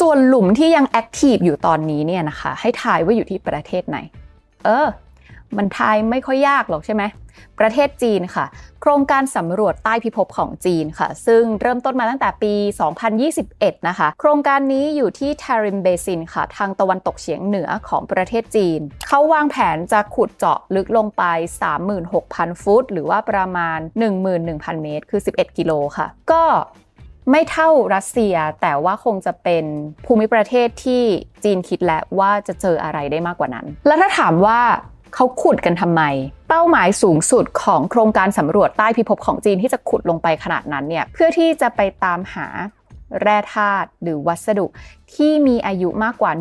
ส่วนหลุมที่ยังแอคทีฟอยู่ตอนนี้เนี่ยนะคะ ให้ทายว่าอยู่ที่ประเทศไหน เออ มันทายไม่ค่อยยากหรอกใช่ไหม ประเทศจีนค่ะ โครงการสำรวจใต้พิภพของจีนค่ะ ซึ่งเริ่มต้นมาตั้งแต่ปี 2021 นะคะ โครงการนี้อยู่ที่ Tarim Basin ค่ะ ทางตะวันตกเฉียงเหนือของประเทศจีน เขาวางแผนจะขุดเจาะลึกลงไป 36,000 ฟุต หรือว่าประมาณ 11,000 เมตร คือ 11 กิโลค่ะ ก็ ไม่เท่ารัสเซียแต่ว่าคงจะเป็นภูมิประเทศที่จีนคิดแล้วว่าจะเจออะไรได้มากกว่านั้น แล้วถ้าถามว่าเขาขุดกันทำไม เป้าหมายสูงสุดของโครงการสำรวจใต้พิภพของจีนที่จะขุดลงไปขนาดนั้นเนี่ยเพื่อที่จะไปตามหา แร่ธาตุหรือวัสดุที่มีอายุมากกว่า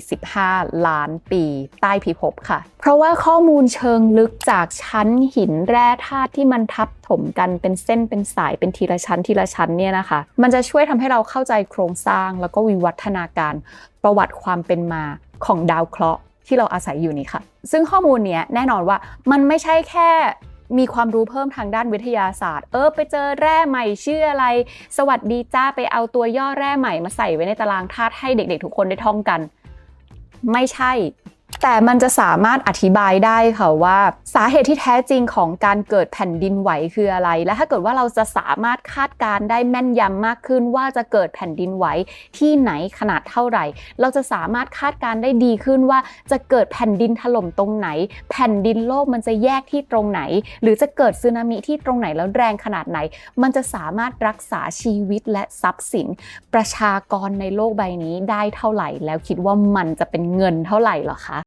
145 ล้านปีใต้พิภพค่ะ เพราะว่าข้อมูลเชิงลึกจากชั้นหินแร่ธาตุที่มันทับถมกันเป็นเส้นเป็นสายเป็นทีละชั้นทีละชั้นเนี่ยนะคะ มันจะช่วยทำให้เราเข้าใจโครงสร้างแล้วก็วิวัฒนาการประวัติความเป็นมาของดาวเคราะห์ที่เราอาศัยอยู่นี้ค่ะ ซึ่งข้อมูลเนี้ยแน่นอนว่ามันไม่ใช่แค่ มีความรู้เพิ่มทางด้านวิทยาศาสตร์ เออไปเจอแร่ใหม่ชื่ออะไร สวัสดีจ้าไปเอาตัวย่อแร่ใหม่มาใส่ไว้ในตารางธาตุให้เด็กๆ ทุกคนได้ท่องกัน ไม่ใช่ แต่มันจะสามารถอธิบายได้ค่ะว่า สาเหตุที่แท้จริงของการเกิดแผ่นดินไหวคืออะไร และถ้าเกิดว่าเราจะสามารถคาดการณ์ได้แม่นยำมากขึ้นว่าจะเกิดแผ่นดินไหวที่ไหนขนาดเท่าไหร่ เราจะสามารถคาดการณ์ได้ดีขึ้นว่าจะเกิดแผ่นดินถล่มตรงไหน แผ่นดินโลกมันจะแยกที่ตรงไหน หรือจะเกิดสึนามิที่ตรงไหนแล้วแรงขนาดไหน มันจะสามารถรักษาชีวิตและทรัพย์สิน ประชากรในโลกใบนี้ได้เท่าไหร่ แล้วคิดว่ามันจะเป็นเงินเท่าไหร่หรอคะ